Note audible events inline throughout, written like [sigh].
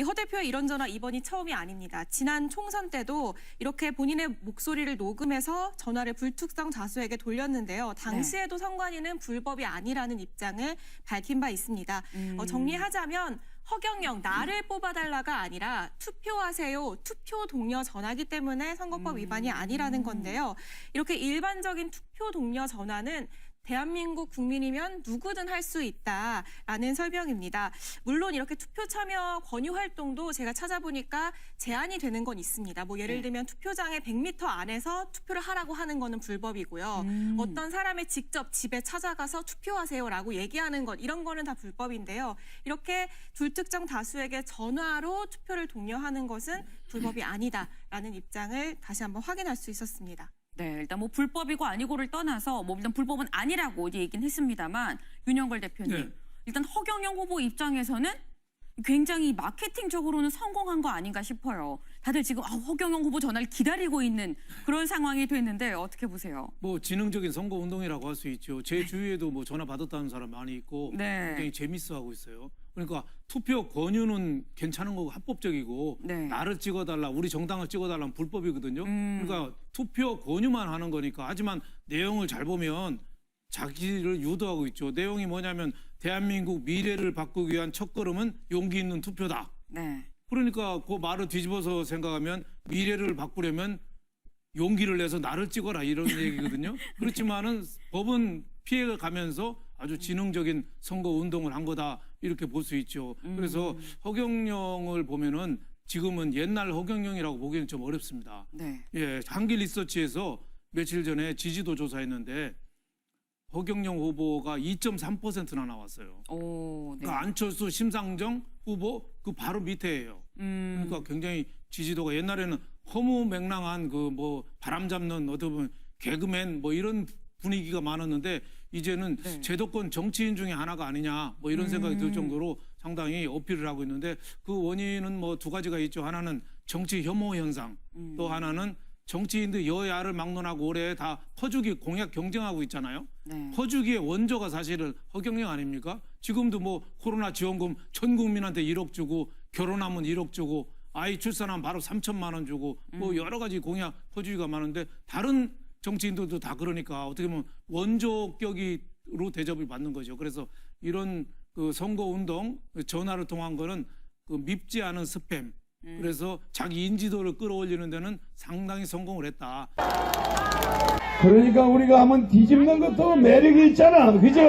이 허 대표의 이런 전화 이번이 처음이 아닙니다. 지난 총선 때도 이렇게 본인의 목소리를 녹음해서 전화를 불특정 다수에게 돌렸는데요. 당시에도 선관위는 불법이 아니라는 입장을 밝힌 바 있습니다. 어, 정리하자면 허경영 나를 뽑아달라가 아니라 투표하세요 투표 동료 전화기 때문에 선거법 위반이 아니라는 건데요. 이렇게 일반적인 투표 동료 전화는 대한민국 국민이면 누구든 할 수 있다라는 설명입니다. 물론 이렇게 투표 참여 권유 활동도 제가 찾아보니까 제한이 되는 건 있습니다. 뭐 예를 네. 들면 투표장에 100m 안에서 투표를 하라고 하는 거는 불법이고요. 음. 어떤 사람의 직접 집에 찾아가서 투표하세요라고 얘기하는 것 이런 거는 다 불법인데요. 이렇게 불특정 다수에게 전화로 투표를 독려하는 것은 불법이 아니다라는 입장을 다시 한번 확인할 수 있었습니다. 네, 일단 뭐 불법이고 아니고를 떠나서 뭐 일단 불법은 아니라고 얘기는 했습니다만 윤영걸 대표님 네. 일단 허경영 후보 입장에서는 굉장히 마케팅적으로는 성공한 거 아닌가 싶어요. 다들 지금 아, 허경영 후보 전화를 기다리고 있는 그런 상황이 됐는데 어떻게 보세요? 뭐 지능적인 선거 운동이라고 할 수 있죠. 제 주위에도 뭐 전화 받았다는 사람 많이 있고 네. 굉장히 재밌어 하고 있어요. 그러니까 투표 권유는 괜찮은 거고 합법적이고 네. 나를 찍어달라, 우리 정당을 찍어달라는 불법이거든요. 음. 그러니까 투표 권유만 하는 거니까 하지만 내용을 잘 보면 자기를 유도하고 있죠. 내용이 뭐냐면 대한민국 미래를 바꾸기 위한 첫걸음은 용기 있는 투표다. 네. 그러니까 그 말을 뒤집어서 생각하면 미래를 바꾸려면 용기를 내서 나를 찍어라 이런 [laughs] 얘기거든요. 그렇지만은 법은 피해가 가면서 아주 지능적인 선거 운동을 한 거다 이렇게 볼 수 있죠. 그래서 허경영을 보면은 지금은 옛날 허경영이라고 보기는 좀 어렵습니다. 네. 예, 한길 리서치에서 며칠 전에 지지도 조사했는데 허경영 후보가 2.3%나 나왔어요. 오, 네. 그러니까 안철수, 심상정 후보 그 바로 밑에예요. 음. 그러니까 굉장히 지지도가 옛날에는 허무맹랑한 그 뭐 바람 잡는 어떻게 보면 개그맨 뭐 이런 분위기가 많았는데 이제는 네. 음. 제도권 정치인 중에 하나가 아니냐 뭐 이런 생각이 들 정도로 상당히 어필을 하고 있는데 그 원인은 뭐 두 가지가 있죠. 하나는 정치 혐오 현상, 음. 또 하나는 정치인들 여야를 막론하고 올해 다 퍼주기 공약 경쟁하고 있잖아요. 네. 퍼주기의 원조가 사실은 허경영 아닙니까? 지금도 뭐 코로나 지원금 전 국민한테 1억 주고 결혼하면 1억 주고 아이 출산하면 바로 3천만 원 주고 뭐 여러 가지 공약 퍼주기가 많은데 다른 정치인들도 다 그러니까 어떻게 보면 원조격으로 대접을 받는 거죠. 그래서 이런 그 선거 운동 전화를 통한 거는 그 밉지 않은 스팸 그래서 자기 인지도를 끌어올리는 데는 상당히 성공을 했다. 그러니까 우리가 한번 뒤집는 것도 매력이 있잖아. 그죠?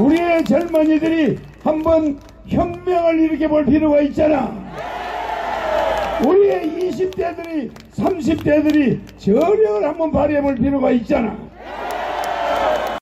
우리의 젊은이들이 한번 혁명을 일으켜 볼 필요가 있잖아. 우리의 20대들이, 30대들이 저력을 한번 발휘해 볼 필요가 있잖아.